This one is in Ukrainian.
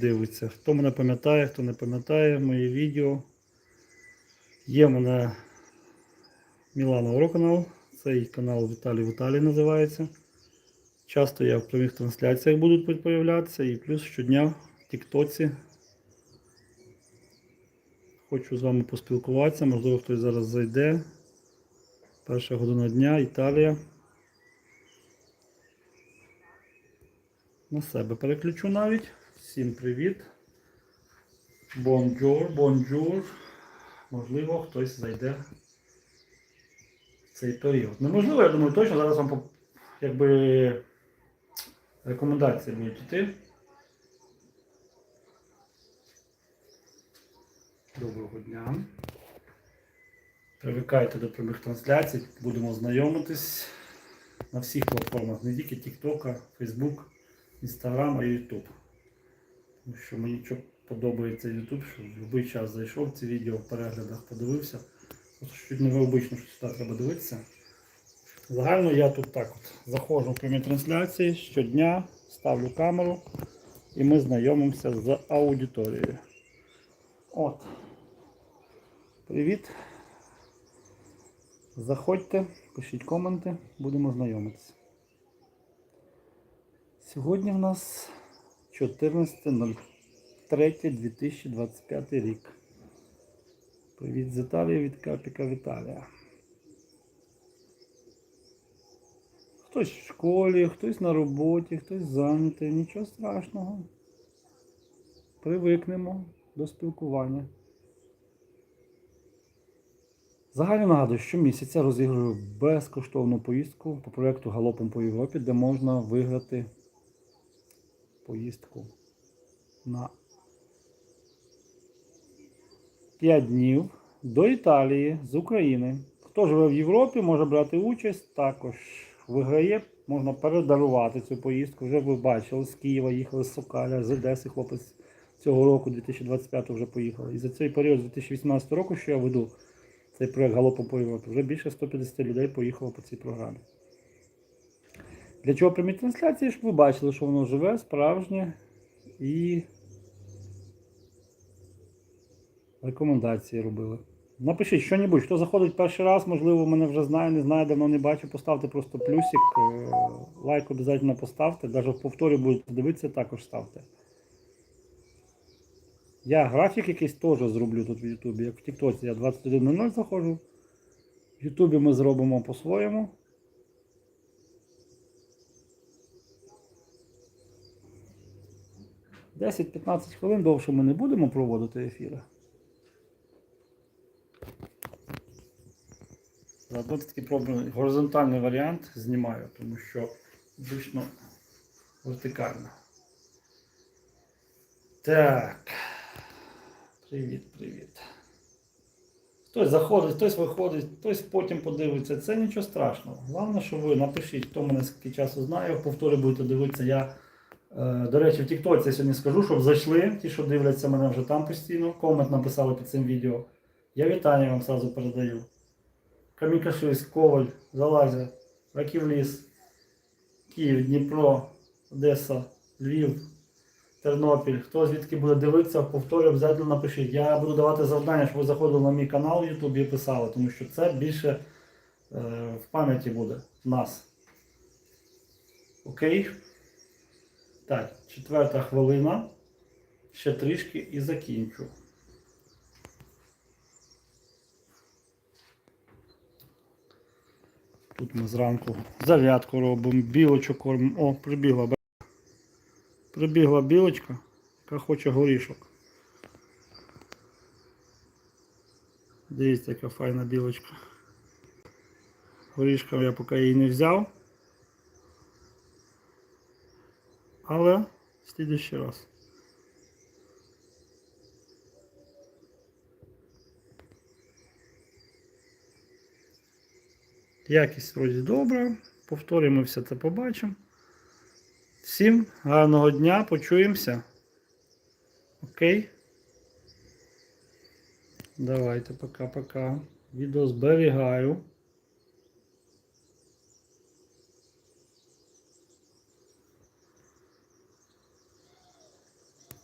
дивиться. Хто мене пам'ятає, хто не пам'ятає мої відео. Є в мене Мілана Уроканал. Цей канал Віталій Віталій називається. Часто я в прямих трансляціях буду появлятися і плюс щодня в Тіктоці. Хочу з вами поспілкуватися, можливо, хтось зараз зайде. Перша година дня, Італія. На себе переключу навіть. Всім привіт. Бонджур, бонджур. Можливо, хтось зайде в цей період. Неможливо, я думаю, точно зараз вам якби рекомендації будуть йти. Доброго дня. Привикайте до прямих трансляцій, будемо знайомитись на всіх платформах, не тільки TikTok, Facebook, Instagram, й YouTube. Що мені що подобається YouTube, що в будь-який час зайшов ці відео в переглядах, подивився. Просто чуть необично, що сюди треба дивитися. Загально я тут так от заходжу в прямі трансляції щодня, ставлю камеру і ми знайомимося з аудиторією. От. Привіт. Заходьте, пишіть коменти, будемо знайомитися. Сьогодні в нас 14.03.2025 рік. Привіт з Італії від Капіка Віталія. Хтось в школі, хтось на роботі, хтось зайнятий, нічого страшного. Привикнемо до спілкування. Загально нагадую, що місяця розіграю безкоштовну поїздку по проєкту Галопом по Європі, де можна виграти поїздку на 5 днів до Італії з України. Хто живе в Європі, може брати участь, також виграє, можна передарувати цю поїздку. Вже ви бачили, з Києва їхали з Сокаля, з Одеси хлопець цього року, 2025 вже поїхали. І за цей період з 2018 року, що я веду цей проект Галопом по Європі, вже більше 150 людей поїхало по цій програмі. Для чого прямі трансляції? Щоб ви бачили, що воно живе, справжнє і рекомендації робили. Напишіть що-небудь, хто заходить перший раз, можливо, мене вже знає, не знає, давно не бачу. Поставте просто плюсик, е, лайк обов'язково поставте. Навіть в повторі будете дивитися, також ставте. Я графік якийсь теж зроблю тут в Ютубі. Як в Тіктоці я 21.00 заходжу. В Ютубі ми зробимо по-своєму. Десять-15 хвилин довше ми не будемо проводити ефіри. Заодно такий пробую горизонтальний варіант знімаю, тому що звично вертикально. Так. Привіт, привіт. Хтось заходить, хтось виходить, хтось потім подивиться. Це нічого страшного. Головне, що ви напишіть, хто мене скільки часу знає, в повторі будете дивитися. Я, до речі, в Тіктоці я сьогодні скажу, щоб зайшли, ті, що дивляться мене вже там постійно, комент написали під цим відео. Я вітання вам сразу передаю. Камікашиськ, Коваль, Залазя, Раківліс, Київ, Дніпро, Одеса, Львів, Тернопіль. Хто звідки буде дивитися, повторюю, обов'язково напишіть. Я буду давати завдання, щоб ви заходили на мій канал в YouTube і писали, тому що це більше е, в пам'яті буде в нас. Окей? Так, четверта хвилина. Ще трішки і закінчу. Тут ми зранку зарядку робимо, білочок кормимо. О, прибігла. Прибігла білочка, яка хоче горішок. Дивіться, яка файна білочка. Горішка я поки її не взяв. Але в слідущий раз. Якість вроді добра. Повторюємо все це побачимо. Всім гарного дня, почуємося. Окей. Давайте, пока-пока. Відео зберігаю.